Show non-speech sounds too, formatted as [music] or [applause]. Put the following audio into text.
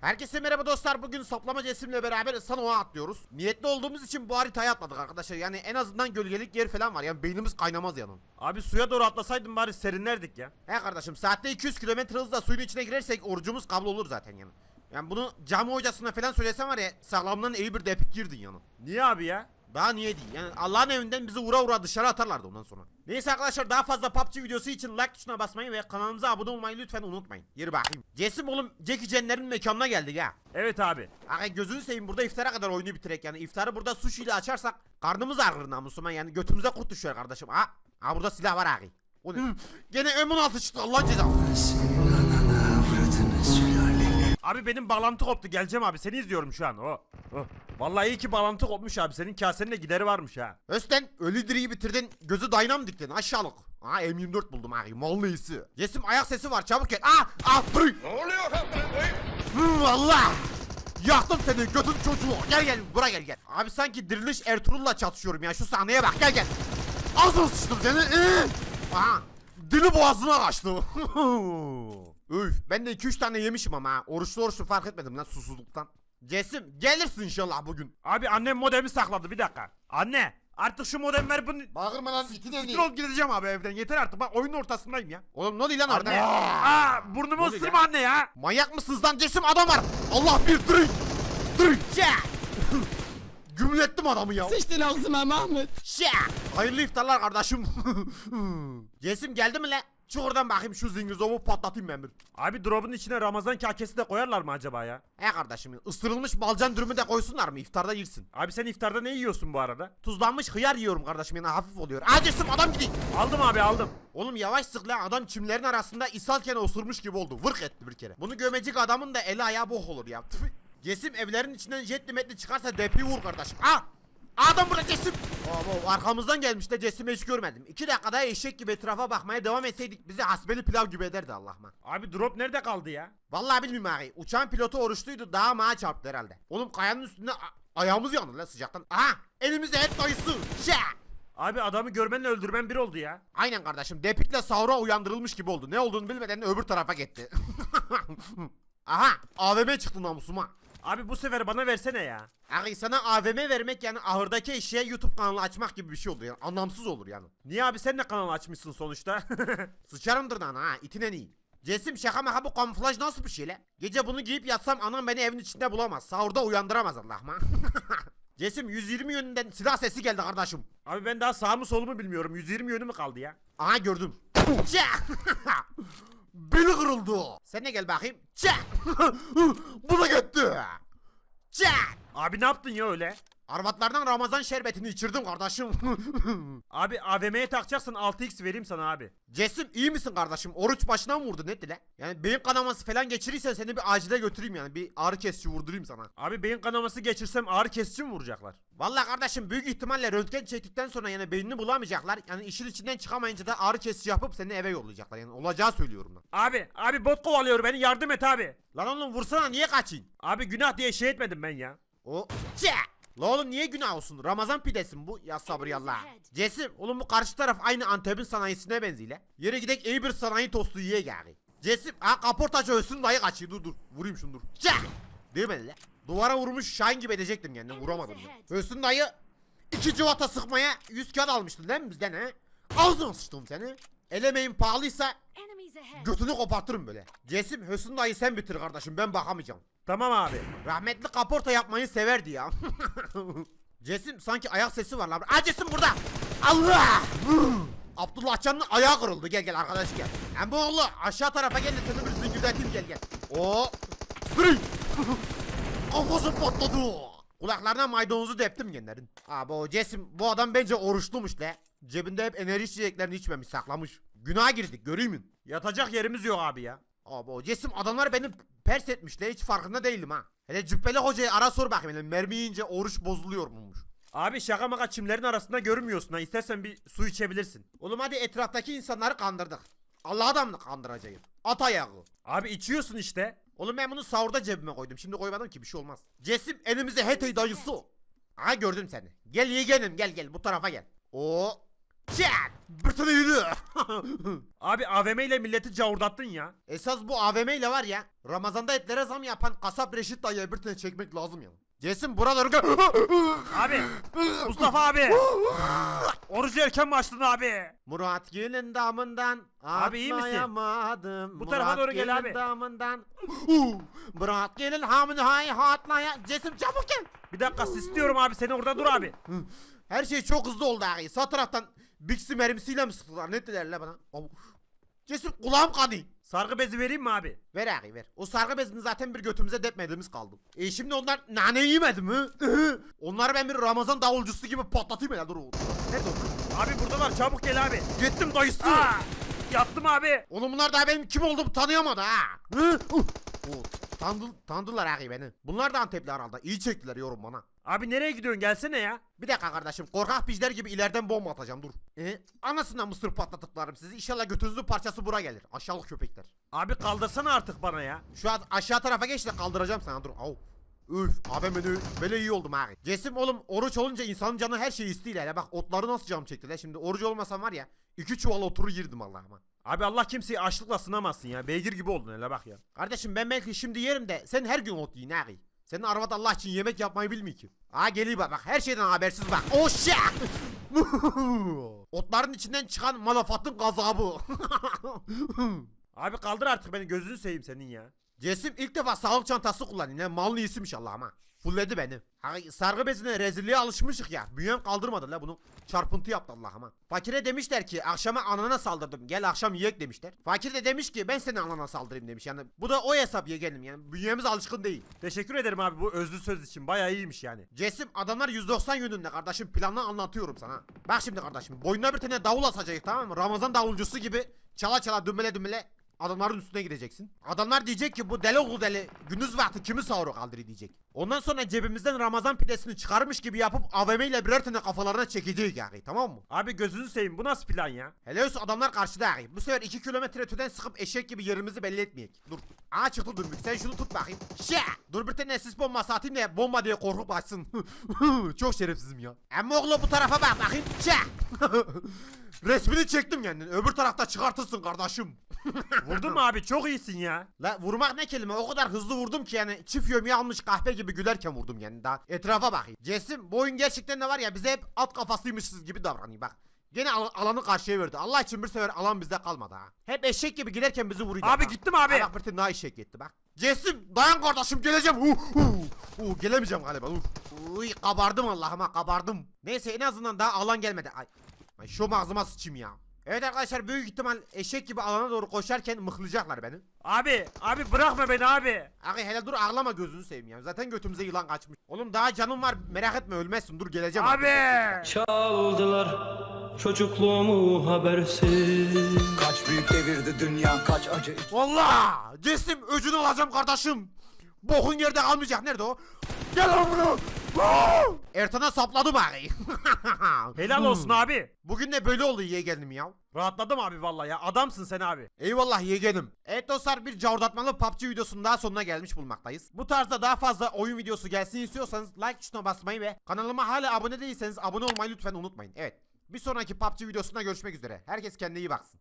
Herkese merhaba dostlar. Bugün saplama cesimle beraber Sano'a atlıyoruz. Niyetli olduğumuz için bu haritaya atladık arkadaşlar. Yani en azından gölgelik yer falan var. Yani beynimiz kaynamaz yanın. Abi suya doğru atlasaydın bari serinlerdik ya. He kardeşim saatte 200 kilometre hızla suyun içine girersek orucumuz kabul olur zaten yani. Yani bunu cami hocasına falan söylesem var ya sağlamdan iyi bir depik girdin yani. Niye abi ya? Daha niye değil yani Allah'ın evinden bizi vura vura dışarı atarlardı ondan sonra. Neyse arkadaşlar daha fazla PUBG videosu için like tuşuna basmayı ve kanalımıza abone olmayı lütfen unutmayın. Yürü bakayım. Cesim oğlum Jackie Can'lerin mekanına geldik ha. Evet abi. Aga gözünü seveyim burada iftara kadar oyunu bitirek yani iftarı burada sushi ile açarsak karnımız ağrır namusuma yani götümüze kurt düşüyor kardeşim. Ha, ha burada silah var abi. O ne? Gene M16 çıktı Allah cezası. Abi benim bağlantı koptu geleceğim abi seni izliyorum şu an. Oh. oh. Vallahi iyi ki bağlantı kopmuş abi senin kasenin de gideri varmış ha. Özten ölü diriyi bitirdin gözü daynam diktin aşağılık. Ha M24 buldum abi mal iyisi. Yesim ayak sesi var çabuk gel. Ah ah. Ne oluyor? Hı, Allah. Yaktım seni götün çocuğu. Gel gel buraya gel gel. Abi sanki diriliş Ertuğrul'la çatışıyorum ya şu sahneye bak gel gel. Ağzına sıçtım seni. Ee! Aha. Dili boğazına kaçtı. [laughs] Üf ben de 2-3 tane yemişim ama ha. Oruçlu oruçlu fark etmedim lan susuzluktan. Cesim gelirsin inşallah bugün. Abi annem modemi sakladı bir dakika. Anne artık şu modem ver bunu. Bağırma lan itin Siktir olup gideceğim abi evden yeter artık ben oyunun ortasındayım ya. Oğlum ne oluyor lan orada? Anne. Aa burnumu oluyor ısırma anne ya. Manyak mısınız lan cesim adam var. Allah bir drink. Drink. [laughs] Gümlettim adamı ya. Sıçtın ağzıma Mahmut. Şak! Hayırlı iftarlar kardeşim. [laughs] Cesim geldi mi la? Çık oradan bakayım şu zingizovu patlatayım ben bir. Abi drop'un içine Ramazan kakesi de koyarlar mı acaba ya? He kardeşim ısırılmış balcan dürümü de koysunlar mı iftarda yersin. Abi sen iftarda ne yiyorsun bu arada? Tuzlanmış hıyar yiyorum kardeşim yani hafif oluyor. Aa Cesim adam gidiyor. Aldım abi aldım. Oğlum yavaş sık la adam çimlerin arasında ishalken osurmuş gibi oldu. Vırk etti bir kere. Bunu gömecek adamın da eli ayağı bok olur ya. Tüf. Cesim evlerin içinden jetli metli çıkarsa depi vur kardeşim. Aa! Adam burada Cesim. Oo, arkamızdan gelmiş de Cesim'i hiç görmedim. İki dakikada eşek gibi etrafa bakmaya devam etseydik bizi hasbeli pilav gibi ederdi Allah'ıma. Abi drop nerede kaldı ya? Vallahi bilmiyorum abi. Uçağın pilotu oruçluydu. Daha mağa çarptı herhalde. Oğlum kayanın üstünde ayağımız yandı lan sıcaktan. Aha! Elimizde hep dayısı. Şak! Abi adamı görmenle öldürmen bir oldu ya. Aynen kardeşim. Depikle sahura uyandırılmış gibi oldu. Ne olduğunu bilmeden öbür tarafa gitti. [laughs] Aha! AVM çıktı namusuma. Abi bu sefer bana versene ya. Abi sana AVM vermek yani ahırdaki eşeğe YouTube kanalı açmak gibi bir şey olur yani. Anlamsız olur yani. Niye abi sen de kanal açmışsın sonuçta? [laughs] Sıçarım dırnağına ha itin en iyi. Cesim şaka maka bu kamuflaj nasıl bir şey lan? Gece bunu giyip yatsam anam beni evin içinde bulamaz. Sahurda uyandıramaz Allah'ıma. [laughs] Cesim 120 yönünden silah sesi geldi kardeşim. abi ben daha sağ mı sol mu bilmiyorum. 120 yönü mü kaldı ya? Aha gördüm. [laughs] Beli kırıldı. Sen de gel bakayım. Çak! [laughs] bu da gitti. Çak! Abi ne yaptın ya öyle? Arvatlardan Ramazan şerbetini içirdim kardeşim. [laughs] Abi AVM'ye takacaksın 6x vereyim sana abi. Cesim iyi misin kardeşim? Oruç başına mı vurdu ne dile? Yani beyin kanaması falan geçirirsen seni bir acile götüreyim yani. Bir ağrı kesici vurdurayım sana. Abi beyin kanaması geçirsem ağrı kesici mi vuracaklar? Vallahi kardeşim büyük ihtimalle röntgen çektikten sonra yani beynini bulamayacaklar. Yani işin içinden çıkamayınca da ağrı kesici yapıp seni eve yollayacaklar. Yani olacağı söylüyorum ben. Abi abi bot kovalıyor beni yardım et abi. Lan oğlum vursana niye kaçayım? Abi günah diye şey etmedim ben ya. O Çe! La oğlum niye günah olsun? Ramazan pidesi mi bu? Ya sabır yallah. Cesim oğlum bu karşı taraf aynı Antep'in sanayisine benziyor. Yere gidek iyi bir sanayi tostu yiye gari. Cesim ha kaportacı ölsün dayı kaçıyor dur dur. Vurayım şunu dur. Çe! Değil mi lan? Duvara vurmuş Şahin gibi edecektim yani vuramadım. da. Ölsün dayı. İki civata sıkmaya 100 kağıt almıştın değil mi bizden he? Ağzına sıçtım seni. Elemeğin pahalıysa. Götünü kopartırım böyle. Cesim Hüsnü dayı sen bitir kardeşim ben bakamayacağım. Tamam abi. Rahmetli kaporta yapmayı severdi ya. [laughs] Cesim sanki ayak sesi var lan. Aa Cesim burada. Allah! Abdullah Can'ın ayağı kırıldı. Gel gel arkadaş gel. Hem bu oğlu aşağı tarafa gel de seni bir zingirdatayım gel gel. Oo! Spring! [laughs] Kafası patladı. Kulaklarına maydanozu deptim genlerin. Abi o Cesim bu adam bence oruçlumuş le. Cebinde hep enerji içeceklerini içmemiş saklamış. Günaha girdik mi? Yatacak yerimiz yok abi ya. Abi o cesim adamlar beni pers etmişler hiç farkında değilim ha. Hele cübbeli hocayı ara sor bakayım hele mermi yiyince oruç bozuluyor muymuş? Abi şaka maka çimlerin arasında görünmüyorsun ha. İstersen bir su içebilirsin. Oğlum hadi etraftaki insanları kandırdık. Allah'ı da mı kandıracağız? At ayağı. Abi içiyorsun işte. Oğlum ben bunu sahurda cebime koydum. Şimdi koymadım ki bir şey olmaz. Cesim elimize hetey dayısı. Aha gördüm seni. Gel yeğenim gel gel bu tarafa gel. O Çat. Bir tane yürü. Abi AVM ile milleti cavurdattın ya. Esas bu AVM ile var ya Ramazan'da etlere zam yapan kasap Reşit dayıya bir tane çekmek lazım ya. Cesim buraları gö- Abi Mustafa abi. Orucu erken mi açtın abi? Murat Gül'ün damından Abi iyi misin? atlayamadım. Bu tarafa doğru gel Gül'ün abi. damından Murat Gül'ün hamını hay hatlaya Cesim çabuk gel Bir dakika istiyorum abi seni orada dur abi. Her şey çok hızlı oldu ağabey Sağ taraftan Bixi mermisiyle mi sıktılar ne dediler la bana Av. Cesim kulağım kanıyor Sargı bezi vereyim mi abi? Ver ağabey ver. O sargı bezini zaten bir götümüze depmediğimiz kaldı. E şimdi onlar nane yemedi mi? Onları ben bir Ramazan davulcusu gibi patlatayım ya dur oğlum. Nerede onlar? Abi buradalar çabuk gel abi. Gittim dayısı. Aa, yattım abi. Oğlum bunlar daha benim kim olduğumu tanıyamadı ha. Hı? Uh. Oo, ağabey beni. Bunlar da Antepli herhalde. İyi çektiler yorum bana. Abi nereye gidiyorsun gelsene ya. Bir dakika kardeşim korkak pijler gibi ileriden bomba atacağım dur. E, anasından mısır patlatıklarım sizi. İnşallah götünüzün parçası bura gelir. Aşağılık köpekler. Abi kaldırsana artık bana ya. Şu an aşağı tarafa geç de kaldıracağım sana dur. Au. Üf abi beni böyle iyi oldum abi. Cesim oğlum oruç olunca insanın canı her şeyi istiyor hele. Bak otları nasıl canım çekti lan. Şimdi oruç olmasam var ya iki çuval oturu yerdim Allah'ıma. Abi Allah kimseyi açlıkla sınamasın ya. Beygir gibi oldun hele bak ya. Kardeşim ben belki şimdi yerim de sen her gün ot yiyin abi. Senin arvat Allah için yemek yapmayı bilmiyor ki. Aa geliyor bak bak her şeyden habersiz bak. Oh shit. [laughs] Otların içinden çıkan malafatın gazabı. [laughs] Abi kaldır artık beni gözünü seveyim senin ya. Cesim ilk defa sağlık çantası kullanıyor. Ne mallı isim inşallah ama. Fulledi beni. Ha, sargı bezine rezilliğe alışmışık ya. Bünyem kaldırmadı la bunu. Çarpıntı yaptı Allah ama. Fakire demişler ki akşama anana saldırdım. Gel akşam yiyek demişler. Fakir de demiş ki ben seni anana saldırayım demiş. Yani bu da o hesap yeğenim yani. Bünyemiz alışkın değil. Teşekkür ederim abi bu özlü söz için. Bayağı iyiymiş yani. Cesim adamlar 190 yönünde kardeşim planını anlatıyorum sana. Bak şimdi kardeşim boynuna bir tane davul asacak tamam mı? Ramazan davulcusu gibi çala çala dümbele dümbele adamların üstüne gideceksin. Adamlar diyecek ki bu deli oğlu deli gündüz vakti kimi sahura kaldırıyor diyecek. Ondan sonra cebimizden Ramazan pidesini çıkarmış gibi yapıp AVM ile birer tane kafalarına çekecek yani tamam mı? Abi gözünü seveyim bu nasıl plan ya? Hele olsun adamlar karşıda yani. Bu sefer 2 kilometre öteden sıkıp eşek gibi yerimizi belli etmeyek. Dur. Aa çıktı dur sen şunu tut bakayım. Şa! Dur bir tane sis bombası atayım da bomba diye korkup açsın. [laughs] Çok şerefsizim ya. Ama oğlum bu tarafa bak bakayım. Şa! [laughs] Resmini çektim yani. Öbür tarafta çıkartırsın kardeşim. [laughs] Vurdun mu abi çok iyisin ya. La vurmak ne kelime o kadar hızlı vurdum ki yani çift yömye almış kahpe gibi gülerken vurdum yani daha etrafa bakayım. Cesim bu oyun gerçekten de var ya bize hep at kafasıymışız gibi davranıyor bak. Gene al- alanı karşıya verdi. Allah için bir sefer alan bizde kalmadı ha. Hep eşek gibi giderken bizi vuruyor. Abi gittim abi. Ha, bak bir tane daha eşek gitti bak. Cesim dayan kardeşim geleceğim. Uh, uh, uh, gelemeyeceğim galiba. Uh. Uy kabardım Allah'ıma kabardım. Neyse en azından daha alan gelmedi. Ay, ay şu ağzıma sıçayım ya. Evet arkadaşlar büyük ihtimal eşek gibi alana doğru koşarken mıhlayacaklar beni. Abi abi bırakma beni abi. Abi hele dur ağlama gözünü seveyim ya. Zaten götümüze yılan kaçmış. Oğlum daha canım var merak etme ölmezsin dur geleceğim. Abi. Çaldılar çocukluğumu habersiz Kaç büyük devirdi dünya kaç acı Valla cesim öcünü alacağım kardeşim. Bokun yerde kalmayacak nerede o? Gel lan bunu. Ertan'a sapladım abi. [laughs] Helal olsun abi. Bugün de böyle oldu yeğenim ya. Rahatladım abi vallahi ya. Adamsın sen abi. Eyvallah yeğenim. Evet dostlar bir cavurdatmalı PUBG videosunun daha sonuna gelmiş bulmaktayız. Bu tarzda daha fazla oyun videosu gelsin istiyorsanız like tuşuna basmayı ve kanalıma hala abone değilseniz abone olmayı lütfen unutmayın. Evet bir sonraki PUBG videosunda görüşmek üzere. Herkes kendine iyi baksın.